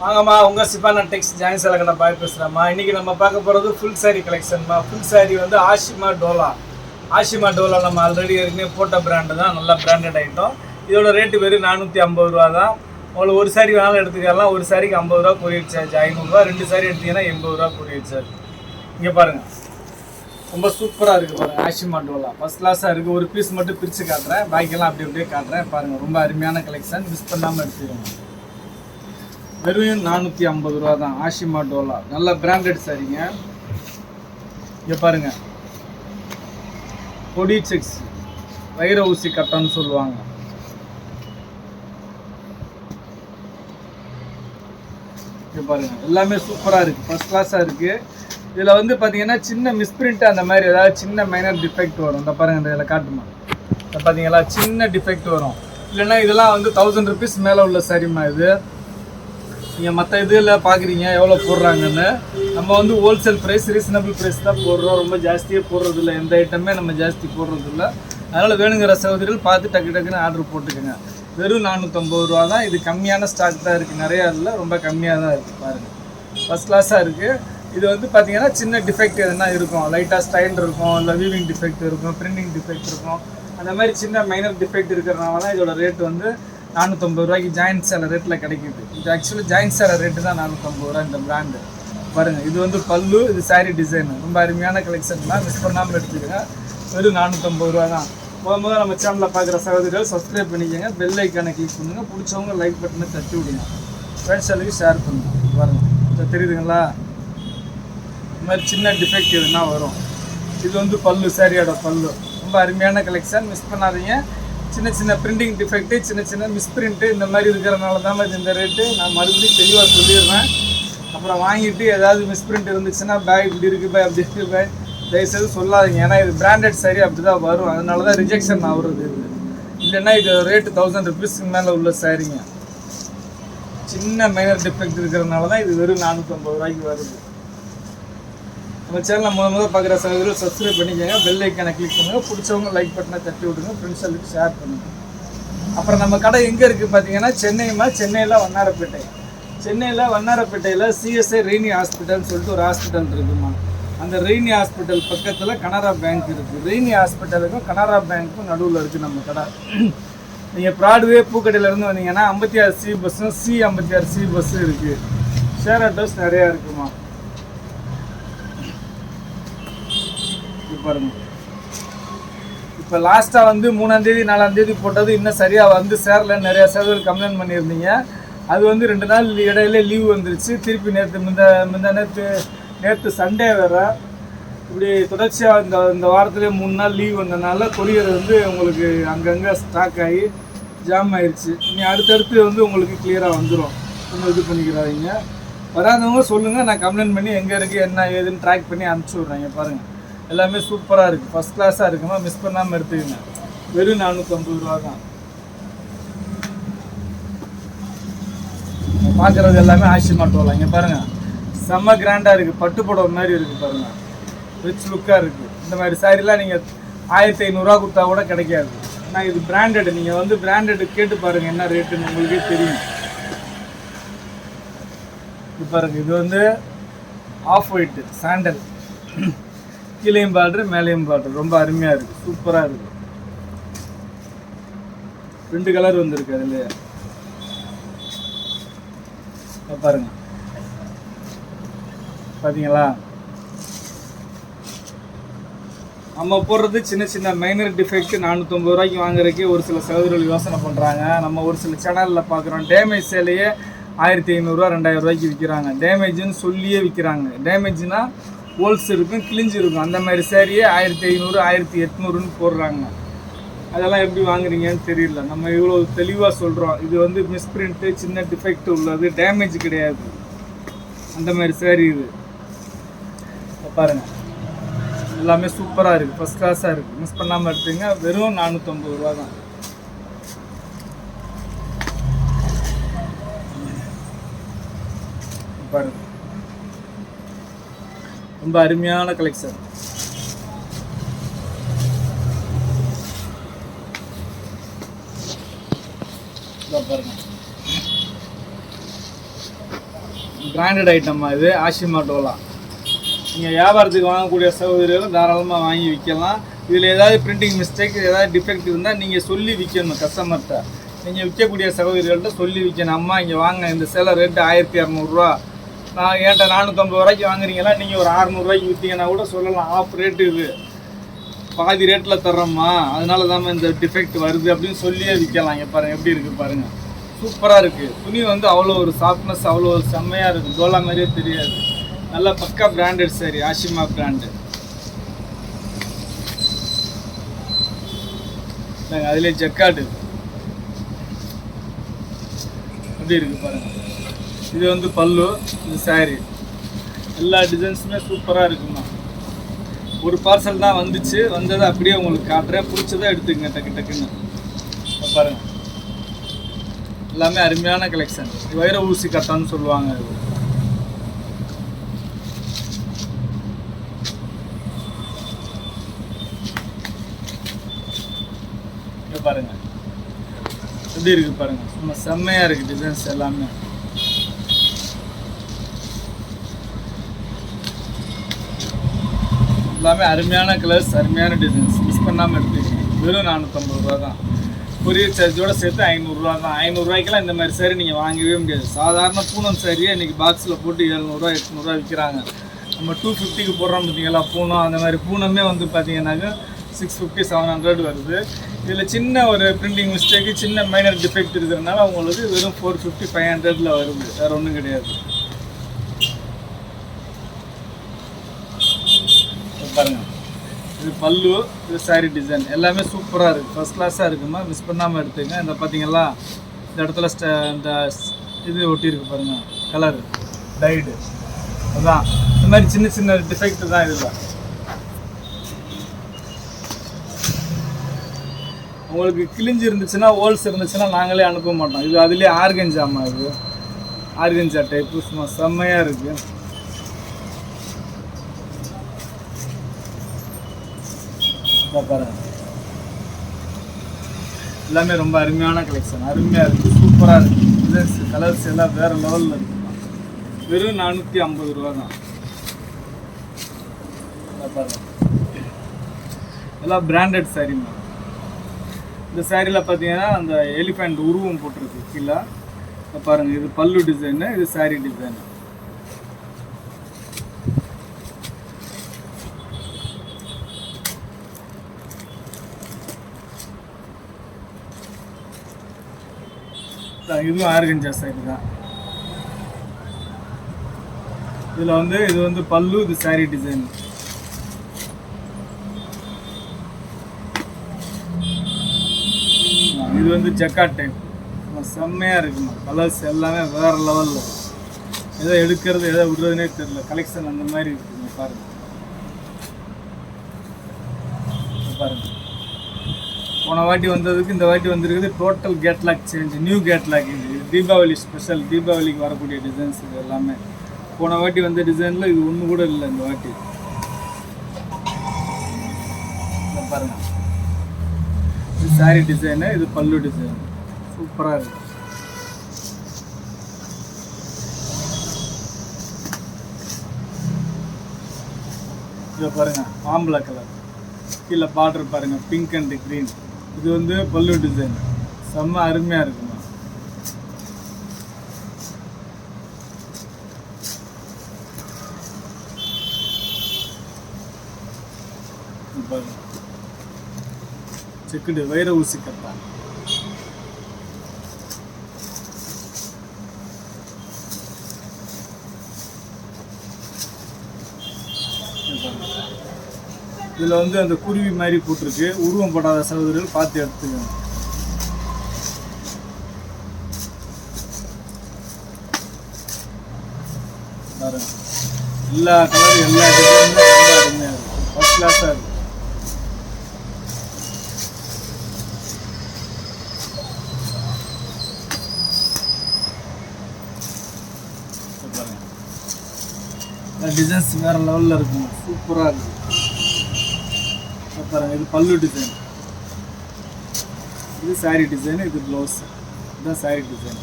வாங்கம்மா உங்கள் சிபானா டெக்ஸ் ஜாயின் சலகன பாய் பேசுகிறேம்மா இன்றைக்கி நம்ம பார்க்க போகிறது ஃபுல் saree கலெக்ஷன்மா ஃபுல் saree வந்து ஆஷிமா டோலா. ஆஷிமா டோலா நம்ம ஆல்ரெடி ஏற்கனவே போட்ட பிராண்டு தான். நல்லா பிராண்டட் ஐட்டம் இதோட ரேட்டு வெறும் நானூற்றி ஐம்பது ரூபா தான். உங்களுக்கு ஒரு சாரி வேணாலும் எடுத்துக்கலாம். ஒரு சாரிக்கு ஐம்பது ரூபா கொரியர் சார்ஜ் ஐநூறுரூவா ரெண்டு சாரி எடுத்தீங்கன்னா எண்பது ரூபா கொரியர் சார்ஜ் இங்கே பாருங்கள் ரொம்ப சூப்பராக இருக்குது பாருங்கள் ஆஷிமா டோலா. ஃபஸ்ட் கிளாஸாக இருக்குது ஒரு பீஸ் மட்டும் பிரித்து காட்டுறேன். பாக்கியெல்லாம் அப்படி அப்படியே காட்டுறேன். பாருங்கள் ரொம்ப அருமையான கலெக்ஷன் மிஸ் பண்ணாமல் எடுத்துக்கோங்க. வெறும் நானூற்றி ஐம்பது ரூபா தான். ஆஷிமா டோலா. நல்ல பிராண்டட் சரிங்க இங்கே பாருங்க. பொடி செக்ஸ் வைர ஊசி கட்டம்னு சொல்லுவாங்க. இங்கே பாருங்க. எல்லாமே சூப்பராக இருக்குது ஃபர்ஸ்ட் கிளாஸாக இருக்குது இதில் வந்து பார்த்தீங்கன்னா சின்ன மிஸ்பிரிண்ட் அந்த மாதிரி ஏதாவது சின்ன மைனர் டிஃபெக்ட் வரும். இந்த பாருங்க இந்த இதில் காட்டுமா. இந்த பார்த்தீங்களா சின்ன டிஃபெக்ட் வரும். இல்லைன்னா இதெல்லாம் வந்து தௌசண்ட் ருபீஸ் மேலே உள்ள சரிம்மா இது? நீங்கள் மற்ற இதில் பார்க்குறீங்க எவ்வளோ போடுறாங்கன்னு நம்ம வந்து ஹோல்சேல் ப்ரைஸ் ரீசனபிள் ப்ரைஸ் தான் போடுறோம். ரொம்ப ஜாஸ்தியே போடுறதில்ல. எந்த ஐட்டமே நம்ம ஜாஸ்தி போடுறதில்ல. அதனால் வேணுங்கிற சகோதரிகள் பார்த்து டக்கு டக்குன்னு ஆர்டர் போட்டுக்கோங்க. வெறும் நானூற்றம்பது ரூபா தான். இது கம்மியான ஸ்டாக் தான் இருக்குது நிறையா இல்லை ரொம்ப கம்மியாக தான் இருக்குது பாருங்கள் ஃபஸ்ட் கிளாஸாக இருக்குது இது வந்து பார்த்தீங்கன்னா சின்ன டிஃபெக்ட் எதுனா இருக்கும். லைட்டாக ஸ்டைல் இருக்கும். இல்லை வீவிங் டிஃபெக்ட் இருக்கும் பிரிண்டிங் டிஃபெக்ட் இருக்கும். அந்த மாதிரி சின்ன மைனர் டிஃபெக்ட் இருக்கிறனால தான் இதோட ரேட் வந்து நானூற்றம்பது ரூபாய்க்கு ஜாயின்ட் சேலை ரேட்டில் கிடைக்குது. இது ஆக்சுவலி ஜாயின்ட் சேலை ரேட்டு தான் நானூற்றம்பது ரூபா இந்த பிராண்டு பாருங்கள் இது வந்து பல்லு இது saree டிசைன் ரொம்ப அருமையான கலெக்ஷன் தான். மிஸ் பண்ணாமல் எடுத்துக்கோங்க. வெறும் நானூற்றம்பது ரூபா தான். போகும்போது நம்ம சேனலில் பார்க்குற சகோதரிகள் சப்ஸ்கிரைப் பண்ணிக்கோங்க. பெல் ஐக்கானை கிளிக் பண்ணுங்கள் பிடிச்சவங்க லைக் பட்டனை தட்டி விடுங்க. ஃப்ரெண்ட்ஸ் எல்லாருக்கும் ஷேர் பண்ணுங்க. பாருங்க தெரியுதுங்களா? இந்த மாதிரி சின்ன டிஃபெக்ட் எதுனா வரும். இது வந்து பல்லு சாரியோட பல்லு. ரொம்ப அருமையான கலெக்ஷன் மிஸ் பண்ணாதீங்க. சின்ன சின்ன பிரிண்டிங் டிஃபெக்ட்டு சின்ன சின்ன மிஸ்பிரிண்ட்டு இந்த மாதிரி இருக்கிறனால தான் இது இந்த ரேட்டு நான் மறுபடியும் தெளிவாக சொல்லிடுறேன். அப்புறம் வாங்கிட்டு ஏதாவது மிஸ்பிரிண்ட் இருந்துச்சுன்னா பேக் இப்படி இருக்குது பாய் அப்படி இருக்குது பாய் தயவுசெய்து சொல்லாதீங்க. ஏன்னா இது பிராண்டட் சரி அப்படி தான் வரும். அதனால தான் ரிஜெக்ஷன் ஆகுறது இது இல்லைன்னா இது ரேட்டு தௌசண்ட் ருபீஸ்க்கு மேலே உள்ள சாரிங்க சின்ன மைனர் டிஃபெக்ட் இருக்கிறதுனால தான் இது வெறும் நானூற்றம்பது ரூபாய்க்கு வருது. நம்ம சேனலை முத முதல் பார்க்குற சகோதரர் சப்ஸ்கிரைப் பண்ணிக்கோங்க பெல் ஐக்கானை கிளிக் பண்ணுங்கள் பிடிச்சவங்க லைக் பட்டனை தட்டி விடுங்க ஃப்ரெண்ட்ஸ்களுக்கு ஷேர் பண்ணுங்கள் அப்புறம் நம்ம கடை எங்கே இருக்குது பார்த்தீங்கன்னா சென்னைமா சென்னையில் வண்ணாரப்பேட்டை. சென்னையில் வண்ணாரப்பேட்டையில் சிஎஸ்ஐ ரெய்னி ஹாஸ்பிட்டல்னு சொல்லிட்டு ஒரு ஹாஸ்பிட்டல் இருக்குமா? அந்த ரெய்னி ஹாஸ்பிட்டல் பக்கத்தில் கனரா பேங்க் இருக்குது ரெய்னி ஹாஸ்பிட்டலுக்கும் கனரா பேங்க்கும் நடுவில் இருக்குது நம்ம கடை. நீங்கள் ப்ராட்வே பூக்கடையிலேருந்து வந்தீங்கன்னா ஐம்பத்தி ஆறு சி பஸ்ஸும் சி ஐம்பத்தி ஆறு சி பஸ்ஸும் இருக்குது ஷேர் ஆட்டோஸ் நிறையா இருக்குமா இது பாருங்க. இப்போ லாஸ்ட்டாக வந்து மூணாந்தேதி நாலாந்தேதி போட்டது இன்னும் சரியாக வந்து சேரல நிறைய சேவைகள் கம்ப்ளைண்ட் பண்ணியிருந்தீங்க. அது வந்து ரெண்டு நாள் இடையில லீவ் வந்துருச்சு. திருப்பி நேற்று முந்த முந்த நேற்று நேற்று சண்டே வேறு. இப்படி தொடர்ச்சியாக இந்த இந்த வாரத்துலேயே மூணு நாள் லீவ் வந்தனால கொரியர் வந்து உங்களுக்கு அங்கங்கே ஸ்டாக் ஆகி ஜாம் ஆயிடுச்சு நீங்கள் அடுத்தடுத்து வந்து உங்களுக்கு கிளியராக வந்துடும் ஒன்றும் இது பண்ணிக்கிறாதீங்க வராதவங்க சொல்லுங்கள் நான் கம்ப்ளைண்ட் பண்ணி எங்கே இருக்குது என்ன ஏதுன்னு ட்ராக் பண்ணி அனுப்பிச்சி விட்றேங்க பாருங்கள் எல்லாமே சூப்பராக இருக்குது ஃபஸ்ட் கிளாஸாக இருக்குமா? மிஸ் பண்ணாமல் எடுத்துக்கங்க. வெறும் நானூற்றம்பது ரூபா தான். பார்க்குறது எல்லாமே ஆஷிமா டோலா இங்கே பாருங்கள் செம்ம கிராண்டாக இருக்குது பட்டு புடவை மாதிரி இருக்குது பாருங்கள் ரிச் லுக்காக இருக்குது இந்த மாதிரி சாரிலாம் நீங்கள் ஆயிரத்தி ஐநூறுரூவா கொடுத்தா கூட கிடைக்காது. ஆனால் இது பிராண்டட் நீங்கள் வந்து பிராண்டட் கேட்டு பாருங்கள் என்ன ரேட்டுன்னு உங்களுக்கே தெரியும். இது பாருங்கள் இது வந்து ஆஃப் ஒயிட்டு சாண்டல் கீழேயும் பார்டரு மேலேயும் பார்டர் ரொம்ப அருமையாக இருக்குது சூப்பராக இருக்குது ரெண்டு கலர் வந்திருக்கு அதுலேயே. பாருங்க. பார்த்தீங்களா நம்ம போடுறது சின்ன சின்ன மைனர் டிஃபெக்ட் நானூற்றம்பது ரூபாய்க்கு வாங்குறதுக்கே ஒரு சில சகோதரர்கள் யோசனை பண்ணுறாங்க நம்ம ஒரு சில சேனலில் பார்க்குறோம் டேமேஜ் சேலையே ஆயிரத்தி ஐநூறுரூவா ரெண்டாயிரம் ரூபாய்க்கு விற்கிறாங்க டேமேஜ்னு சொல்லியே விற்கிறாங்க டேமேஜ்னால் ஹோல்ஸ் இருக்கும் கிழிஞ்சு இருக்கும். அந்த மாதிரி சேரீயே ஆயிரத்தி ஐநூறு ஆயிரத்தி எட்நூறுன்னு போடுறாங்க. அதெல்லாம் எப்படி வாங்குறீங்கன்னு தெரியல. நம்ம இவ்வளோ தெளிவாக சொல்கிறோம் இது வந்து மிஸ்பிரிண்ட்டு சின்ன டிஃபெக்ட் உள்ளது டேமேஜ் கிடையாது. அந்த மாதிரி சேரீ இது. பாருங்கள் எல்லாமே சூப்பராக இருக்குது ஃபஸ்ட் கிளாஸாக இருக்குது மிஸ் பண்ணாமல் எடுத்தீங்க வெறும் நானூற்றம்பது ரூபா தான். பாருங்கள் ரொம்ப அருமையான கலெக்ஷன் பாருங்க. பிராண்டட் ஐட்டம்மா இது ஆஷிமா டோலா நீங்கள் வியாபாரத்துக்கு வாங்கக்கூடிய சகோதரிகளும் தாராளமாக வாங்கி விற்கலாம். இதில் ஏதாவது பிரிண்டிங் மிஸ்டேக் ஏதாவது டிஃபெக்ட் இருந்தால் நீங்கள் சொல்லி விற்கணும் கஸ்டமர்கிட்ட நீங்கள் விற்கக்கூடிய சகோதரிகள்கிட்ட சொல்லி விற்கணும். அம்மா இங்கே வாங்க இந்த சேலை ரேட்டு ஆயிரத்தி இரநூறுவா நான் என்கிட்ட நானூற்றம்பது ரூபாய்க்கு வாங்குறீங்களா? நீங்கள் ஒரு அறநூறுவாய்க்கு விற்றீங்கன்னா கூட சொல்லலாம். ஆஃப் ரேட்டு இது. பாதி ரேட்டில் தர்றோம்மா அதனால தான் இந்த டிஃபெக்ட் வருது அப்படின்னு சொல்லியே விற்கலாம் பாருங்கள் எப்படி இருக்குது பாருங்கள் சூப்பராக இருக்குது துணி வந்து அவ்வளோ ஒரு சாஃப்ட்னஸ் அவ்வளோ ஒரு செம்மையாக இருக்குது டோலா மாதிரியே தெரியாது. நல்ல பக்கா பிராண்டட் சரி ஆஷிமா பிராண்டு அதிலே ஜக்காடு எப்படி இருக்குது பாருங்கள் இது வந்து பல்லு இது சாரி எல்லா டிசைன்ஸுமே சூப்பராக இருக்குமா ஒரு பார்சல் தான் வந்துச்சு. வந்ததை அப்படியே உங்களுக்கு காட்டுறேன். பிடிச்சதை எடுத்துக்கங்க டக்கு டக்குன்னு. இங்க பாருங்க. எல்லாமே அருமையான கலெக்ஷன் வைர ஊசி கட்டான்னு சொல்லுவாங்க இது. பாருங்க. எப்படி இருக்கு பாருங்க. சும்மா செம்மையா இருக்கு டிசைன்ஸ் எல்லாமே. எல்லாமே அருமையான கலர்ஸ் அருமையான டிசைன்ஸ் மிஸ் பண்ணாமல் எடுத்துக்கோங்க வெறும் நானூற்றம்பது ரூபா தான். கொரியர் சார்ஜோட சேர்த்து ஐநூறுரூவா தான். ஐநூறுரூவாய்க்கெல்லாம் இந்த மாதிரி சேரீ நீங்கள் வாங்கவே முடியாது. சாதாரண பூனம் சாரியை இன்றைக்கி பாக்ஸில் போட்டு எழுநூறுவா எட்நூறுவா விற்கிறாங்க நம்ம டூ ஃபிஃப்டிக்கு போடுறோம் பார்த்தீங்களா? பூனம் அந்த மாதிரி பூனமே வந்து பார்த்தீங்கன்னாக்கா சிக்ஸ் ஃபிஃப்டி செவன் ஹண்ட்ரட் வருது. இதில் சின்ன ஒரு பிரிண்டிங் மிஸ்டேக்கு சின்ன மைனர் டிஃபெக்ட் இருக்கிறதுனால உங்களுக்கு வெறும் ஃபோர் ஃபிஃப்டி ஃபைவ் ஹண்ட்ரடில் வருது. வேறு ஒன்றும் கிடையாது. பாருங்க. இது பல்லு இது saree டிசைன் எல்லாமே சூப்பராக இருக்குது ஃபர்ஸ்ட் கிளாஸாக இருக்குமா? மிஸ் பண்ணாமல் எடுத்துங்க. இந்த பார்த்தீங்களா இந்த இடத்துல ஸ்ட இந்த இது ஒட்டியிருக்கு பாருங்கள் கலரு டைடு அதான். இந்த மாதிரி சின்ன சின்ன டிஃபெக்ட் தான் இதில். உங்களுக்கு கிழிஞ்சு இருந்துச்சுன்னா ஹோல்ஸ் இருந்துச்சுன்னா நாங்களே அனுப்ப மாட்டோம். இது அதுலேயே ஆர்கஞ்சாமா இது. ஆர்கஞ்சா டைப்பு சும்மா செம்மையாக இருக்குது இதோ பாருங்க. எல்லாமே ரொம்ப அருமையான கலெக்ஷன் அருமையாக இருக்குது சூப்பராக இருக்குது டிசைன்ஸ் கலர்ஸ் எல்லாம் வேறு லெவலில் இருக்குமா வெறும் நானூற்றி ஐம்பது ரூபா தான். பாருங்க. எல்லாம் பிராண்டட் சாரீமா இந்த சாரியில் பார்த்தீங்கன்னா அந்த எலிஃபண்ட் உருவம் போட்டிருக்கு கீழே. பாருங்கள் பாருங்க. இது பல்லு டிசைனு இது சாரீ டிசைனு இதுவும் ஆர்கன் சாரி தான். இதில் வந்து இது வந்து பல்லு இது சாரி டிசைன் இது வந்து ஜக்கா டைப் செம்மையாக இருக்குமா? கலர்ஸ் எல்லாமே வேறு லெவலில் எதை எடுக்கிறது எதை விடுறதுனே தெரியல. கலெக்ஷன் அந்த மாதிரி இருக்குங்க பாருங்க. பாருங்க. போன வாட்டி வந்ததுக்கு இந்த வாட்டி வந்திருக்குது total catalogue change new catalogue இது தீபாவளி ஸ்பெஷல் தீபாவளிக்கு வரக்கூடிய டிசைன்ஸ் இது எல்லாமே. போன வாட்டி வந்த டிசைனில் இது ஒன்று கூட இல்லை இந்த வாட்டி. பாருங்கள் பாருங்க. இது சாரி டிசைனு இது பல்லு டிசைன் சூப்பராக இருக்கு. இதை பாருங்க ஆம்பளை கலர் கீழே பார்டர் பாருங்க பிங்க் அண்ட் க்ரீன் இது வந்து பல்லு டிசைன் செம்ம அருமையாக இருக்குமா? செக்குடு வைர ஊசி கட்டா. இதில் வந்து அந்த குருவி மாதிரி போட்டிருக்கு. உருவம் படாத சகோதரர்கள் பார்த்து எடுத்துக்கணும் எல்லா கலரும் எல்லா ரொம்ப அருமையாக இருக்கும் ஃபர்ஸ்ட் கிளாஸாக இருக்கும் டிசைன்ஸ் வேற லெவலில் இருக்கும் சூப்பராக இருக்கு. இங்க பாருங்க இது பல்லு டிசைன் இது saree டிசைன் இது ப்ளவுஸ் இதுதான் saree டிசைன்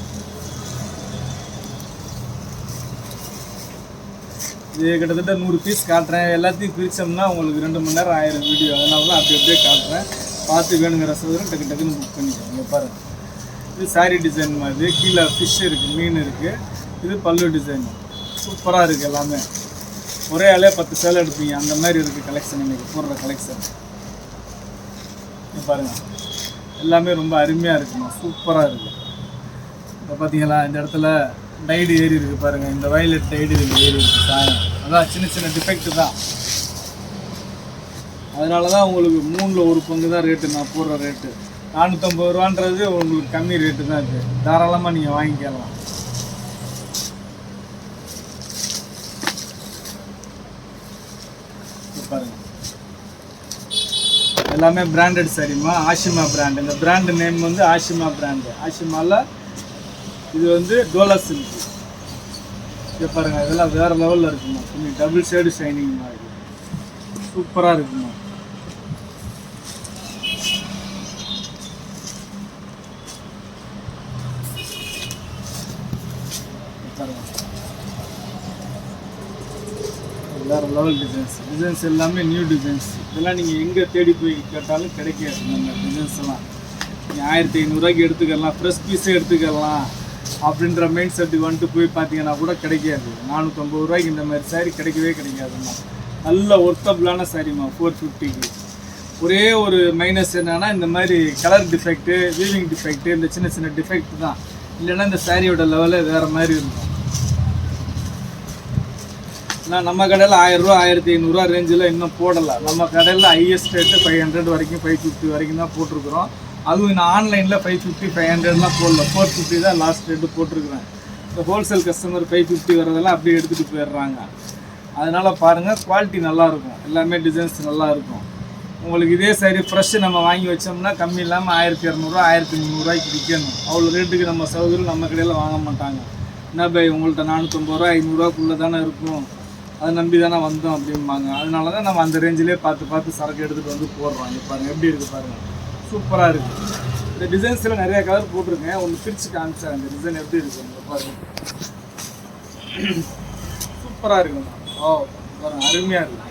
இது கிட்டத்தட்ட நூறு பீஸ் காட்டுறேன். எல்லாத்தையும் பிரித்தோம்னா உங்களுக்கு ரெண்டு மணி நேரம் ஆயிரம் வீடியோ அதனால தான் அப்படி அப்படியே காட்டுறேன். பார்த்து வேணுங்கிற சதுரம் டக்கு டக்குன்னு புக் பண்ணிக்கோங்க. பாருங்கள் இது சாரி டிசைன் மாதிரி. கீழே ஃபிஷ் இருக்குது மீன் இருக்குது இது பல்லு டிசைன் சூப்பராக இருக்குது எல்லாமே. ஒரே ஆளே பத்து சேலை எடுப்பீங்க. அந்த மாதிரி இருக்குது கலெக்ஷன் இன்றைக்கி போடுற கலெக்ஷன் பாருங்கள் எல்லாமே ரொம்ப அருமையாக இருக்குமா சூப்பராக இருக்குது இப்போ பார்த்தீங்களா இந்த இடத்துல டைடு ஏறி இருக்குது பாருங்கள் இந்த வயலட் டைடு இதில் ஏறி இருக்குது சாயம் அதான் சின்ன சின்ன டிஃபெக்ட் தான். அதனால தான் உங்களுக்கு மூணில் ஒரு பங்கு தான் ரேட்டு நான் போடுற ரேட்டு நானூற்றம்பது ரூபான்றது உங்களுக்கு கம்மி ரேட்டு தான் இருக்குது தாராளமாக நீங்கள் வாங்கிக்கலாம் இது பாருங்க எல்லாமே பிராண்டட் சாரிம்மா ஆஷிமா பிராண்ட் இந்த பிராண்டு நேம் வந்து ஆஷிமா பிராண்டு ஆஷிமாவில் இது வந்து டோலா சில்க் இது பாருங்கள் இதெல்லாம் வேறு லெவலில் இருக்குமா? கொஞ்சம் டபுள் ஷேடு ஷைனிங் மாதிரி. சூப்பராக இருக்குமா? வேறு லெவல் டிசைன்ஸ் டிசைன்ஸ் எல்லாமே நியூ டிசைன்ஸ் இதெல்லாம் நீங்கள் எங்கே தேடி போய் கேட்டாலும் கிடைக்காது. நம்ம டிசைன்ஸ் எல்லாம். நீங்கள் ஆயிரத்தி ஐநூறுரூவாய்க்கு எடுத்துக்கலாம் ஃப்ரெஷ் பீஸே எடுத்துக்கலாம் அப்படின்ற மைண்ட் செட்டுக்கு வந்துட்டு போய் பார்த்தீங்கன்னா கூட கிடைக்காது. நானூற்றம்பது ரூபாய்க்கு இந்த மாதிரி சாரி கிடைக்கவே கிடைக்காதும்மா நல்ல ஒர்த்தபிளான சாரிம்மா ஃபோர் ஃபிஃப்டிக்கு ஒரே ஒரு மைனஸ் என்னென்னா இந்த மாதிரி கலர் டிஃபெக்ட்டு வீவிங் டிஃபெக்ட்டு இந்த சின்ன சின்ன டிஃபெக்ட் தான். இல்லைன்னா இந்த சாரியோட லெவலே வேறு மாதிரி இருக்கும். நான் நம்ம கடையில் ஆயிரரூவா ஆயிரத்தி ஐநூறுரூவா ரேஞ்சில் இன்னும் போடலை. நம்ம கடையில் ஹையஸ்ட் ரேட்டு ஃபைவ் ஹண்ட்ரட் வரைக்கும் ஃபைவ் ஃபிஃப்டி வரைக்கும் தான் போட்டிருக்கிறோம். அதுவும் நான் ஆன்லைனில் ஃபைவ் ஃபிஃப்டி ஃபைவ் ஹண்ட்ரட்லாம் போடல. ஃபோர் ஃபிஃப்டி தான் லாஸ்ட் ரேட்டு போட்டிருக்கிறேன். இந்த ஹோல்சேல் கஸ்டமர் ஃபைவ் ஃபிஃப்டி வரதெல்லாம் அப்படியே எடுத்துகிட்டு போயிடுறாங்க. அதனால் பாருங்கள் குவாலிட்டி நல்லாயிருக்கும். எல்லாமே டிசைன்ஸ் நல்லாயிருக்கும். உங்களுக்கு இதே சரி ஃப்ரெஷ்ஷு நம்ம வாங்கி வச்சோம்னா கம்மி இல்லாமல் ஆயிரத்தி இரநூறுவா ஆயிரத்தி முந்நூறுரூவாய்க்கு விற்கணும். அவ்வளோ ரேட்டுக்கு நம்ம சௌகரியம் நம்ம கடையில் வாங்க மாட்டாங்க. என்ன பை உங்கள்கிட்ட நானூற்றம்பது ரூபா ஐநூறுரூவாக்குள்ளே தானே இருக்கும். அதை நம்பி தானே வந்தோம் அப்படிம்பாங்க. அதனால தான் நம்ம அந்த ரேஞ்சிலே பார்த்து பார்த்து சரக்கு எடுத்துகிட்டு வந்து போடுறோம். இங்க பாருங்க எப்படி இருக்குது பாருங்க. சூப்பராக இருக்குது இந்த டிசைன்ஸில் நிறைய கலர் போட்டிருக்கேன். ஒன்று பிரித்து காமிச்சேன். இந்த டிசைன் எப்படி இருக்குது பாருங்கள் பாருங்க. சூப்பராக இருக்குங்க ஓ பாருங்க அருமையாக இருக்கு.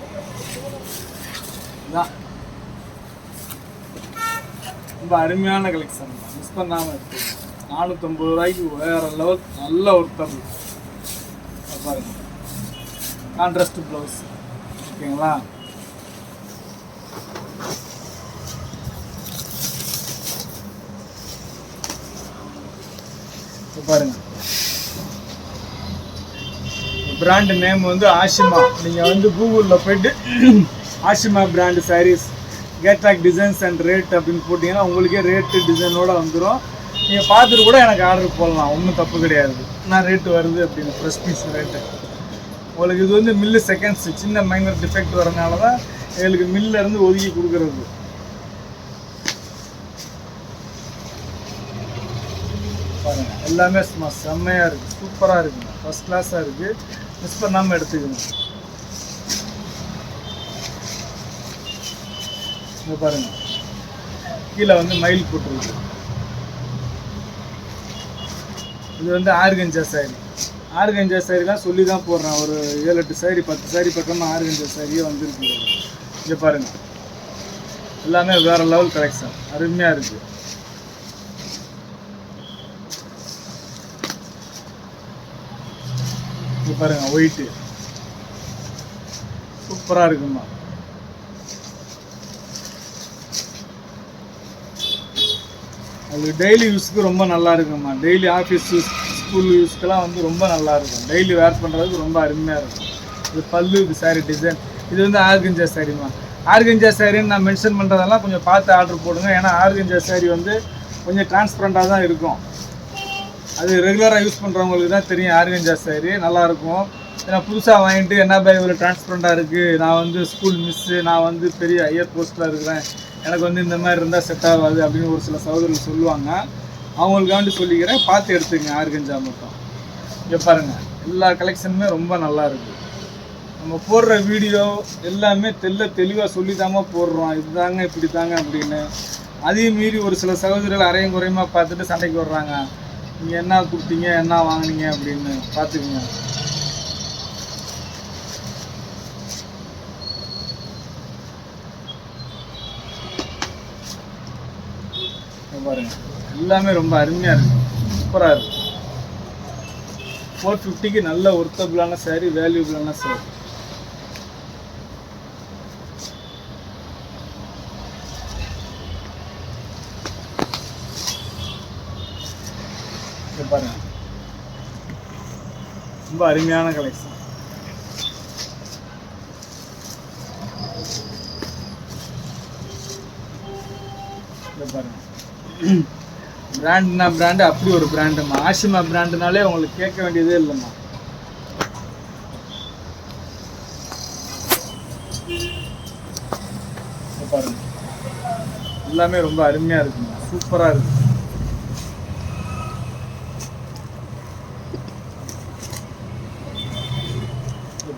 இதான். ரொம்ப அருமையான கலெக்ஷன் மிஸ் பண்ணாமல் இருக்கு. நானூற்றம்பது ரூபாய்க்கு வேற லெவல் நல்ல ஒர்த்தபிள் பாருங்க. கான்ட்ராஸ்ட் ப்ளவுஸ் ஓகேங்களா? பாருங்க. பிராண்ட் நேம் வந்து ஆஷிமா. நீங்கள் வந்து கூகுளில் போயிட்டு Ashima brand sarees catalogue designs and rate அப்படின்னு போட்டிங்கன்னா உங்களுக்கே ரேட்டு டிசைனோட வந்துடும் நீங்கள் பார்த்துட்டு கூட எனக்கு ஆர்டர் போடலாம். ஒன்றும் தப்பு கிடையாது. நான் ரேட்டு வருது அப்படின்னு ஃப்ரெஷ் பீஸ் ரேட்டு உங்களுக்கு இது வந்து மில்லு செகண்ட்ஸ் சின்ன மைனர் டிஃபெக்ட் வரனால தான் எங்களுக்கு மில்லிருந்து ஒதுக்கி கொடுக்குறது. பாருங்கள் எல்லாமே சும்மா செம்மையாக இருக்குது சூப்பராக இருக்குங்க ஃபஸ்ட் கிளாஸாக இருக்குது மிஸ் பண்ணாமல் எடுத்துக்கணும். இங்கே பாருங்கள் கீழே வந்து மயில் போட்டுருக்கு. இது வந்து ஆர்கஞ்சா சாரி ஆர்கஞ்சா சாரி தான் சொல்லி தான் போடுறேன். ஒரு ஏழு எட்டு சாரி பத்து சாரி பக்கமாக ஆர்கஞ்சா சாரியே வந்துருக்கு. இங்கே பாருங்கள் எல்லாமே வேற லெவல் கலெக்ஷன் அருமையாக இருக்குது இங்கே பாருங்க ஒயிட்டு சூப்பராக இருக்குமா அது டெய்லி யூஸ்க்கு ரொம்ப நல்லா இருக்கும்மா. டெய்லி ஆஃபீஸ் யூஸ் ஸ்கூல் யூஸ்க்கெல்லாம் வந்து ரொம்ப நல்லா இருக்கும் டெய்லி வேர் பண்ணுறதுக்கு ரொம்ப அருமையாக இருக்கும். இது பல்லு இது சாரி டிசைன் இது வந்து ஆர்கஞ்சா சாரிம்மா ஆர்கஞ்சா சாரின்னு நான் மென்ஷன் பண்ணுறதெல்லாம் கொஞ்சம் பார்த்து ஆர்டர் போடுங்க. ஏன்னா ஆர்கஞ்சா சாரி வந்து கொஞ்சம் டிரான்ஸ்பரண்ட்டாக தான் இருக்கும். அது ரெகுலராக யூஸ் பண்ணுறவங்களுக்கு தான் தெரியும் ஆர்கஞ்சா சாரி நல்லாயிருக்கும். ஏன்னா புதுசாக வாங்கிட்டு என்ன பாய் இவ்வளோ டிரான்ஸ்பரண்ட்டாக இருக்குது நான் வந்து ஸ்கூல் மிஸ்ஸு நான் வந்து பெரிய ஹையர் போஸ்ட்டில் இருக்கிறேன். எனக்கு வந்து இந்த மாதிரி இருந்தால் செட் ஆகாது அப்படின்னு ஒரு சில சகோதரர்கள் சொல்லுவாங்க. அவங்களுக்காண்டி சொல்லிக்கிறேன். பார்த்து எடுத்துங்க ஆறு கஞ்சா மட்டும் இங்கே பாருங்கள் எல்லா கலெக்ஷனுமே ரொம்ப நல்லா இருக்குது நம்ம போடுற வீடியோ எல்லாமே தெல்ல தெளிவாக சொல்லி தாம்மா போடுறோம். இது தாங்க இப்படி தாங்க அப்படின்னு. அதையும் மீறி ஒரு சில சகோதரிகள் அரையும் குறையுமா பார்த்துட்டு சண்டைக்கு வர்றாங்க. நீங்கள் என்ன கொடுத்தீங்க என்ன வாங்கினீங்க அப்படின்னு பார்த்துக்குங்க. பாருங்கள் எல்லாமே ரொம்ப அருமையாக இருக்கும் சூப்பராக இருக்கும் ஃபோர் ஃபிஃப்டிக்கு நல்ல ஒர்த்தபிளான சாரி வேல்யூபிளான சாரி பாருங்க. ரொம்ப அருமையான கலெக்ஷன் பாருங்க. பிராண்ட்னா பிராண்டு அப்படி ஒரு பிராண்டுமா ஆஷிமா பிராண்டுனாலே உங்களுக்கு கேட்க வேண்டியதே இல்லைம்மா. பாருங்க. எல்லாமே ரொம்ப அருமையா இருக்குங்க சூப்பரா இருக்கு.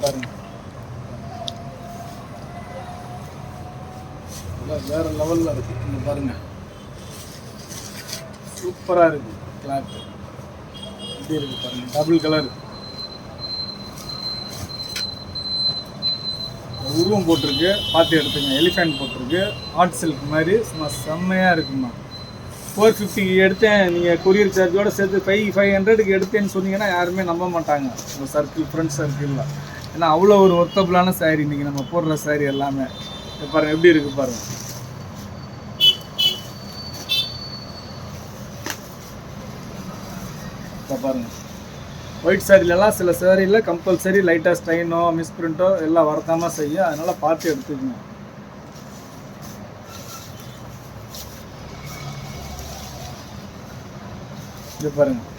பாருங்க. வேற லெவல்ல இருக்கு. பாருங்க. சூப்பராக இருக்கு. கிளாத் இப்படி இருக்கு பாருங்க. டபுள் கலர் உருவம் போட்டிருக்கு. பார்த்து எடுத்துங்க. எலிஃபென்ட் போட்டிருக்கு. ஆர்ட் சில்க் மாதிரி. சும்மா செம்மையாக இருக்குமா? ஃபோர் ஃபிஃப்டிக்கு எடுத்தேன். நீங்கள் கொரியர் சார்ஜோட சேர்த்து ஃபைவ் ஃபைவ் ஹண்ட்ரடுக்கு எடுத்தேன்னு சொன்னீங்கன்னா யாருமே நம்ப மாட்டாங்க. உங்கள் சர்க்கிள் ஃப்ரெண்ட்ஸ் சர்க்கிளில் ஏன்னா அவ்வளோ ஒரு ஒர்த்தபுளான saree இன்றைக்கி நம்ம போடுற saree எல்லாமே. பாருங்கள் எப்படி இருக்குது பாருங்கள் இப்போ பாருங்கள் ஒயிட் சாரிலலாம் சில சாரியில் கம்பல்சரி லைட்டாக ஸ்ட்ரைனோ மிஸ்பிரிண்ட்டோ எல்லாம் வரத்தாமல் செய்யும் அதனால் பார்த்து எடுத்துக்கணும் இது பாருங்கள்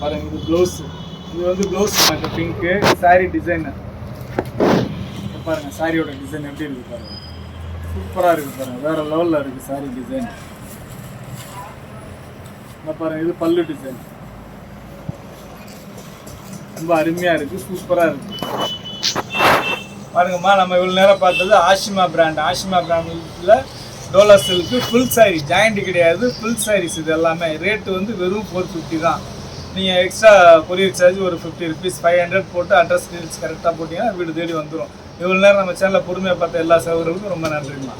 பாருங்க இது ப்ளவுஸ் இது வந்து ப்ளவுஸ் இந்த பிங்க்கு சாரி டிசைனு பாருங்கள் சாரியோட டிசைன் எப்படி இருக்குது பாருங்க. சூப்பராக இருக்குது பாருங்கள் வேறு லெவலில் இருக்குது சாரி டிசைன் இந்த பாருங்கள் இது பல்லு டிசைன் ரொம்ப அருமையாக இருக்குது சூப்பராக இருக்குது பாருங்கம்மா நம்ம இவ்வளோ நேரம் பார்த்தது ஆஷிமா பிராண்ட் ஆஷிமா பிராண்டில் Dola silk full saree joint கிடையாது ஃபுல் சாரீஸ் இது எல்லாமே. ரேட்டு வந்து வெறும் ஃபோர் ஃபிஃப்டி தான். நீங்கள் எக்ஸ்ட்ரா கொரியர் சார்ஜ் ஒரு ஃபிஃப்டி ருபீஸ் ஃபைவ் ஹண்ட்ரட் போட்டு அட்ரஸ் டீல்ஸ் கரெக்டாக போட்டிங்கன்னா வீடு தேடி வந்துடும் இவ்வளோ நேரம் நம்ம சேனலில் பொறுமையாக பார்த்த எல்லா சகோதரர்களுக்கும் ரொம்ப நன்றிம்மா.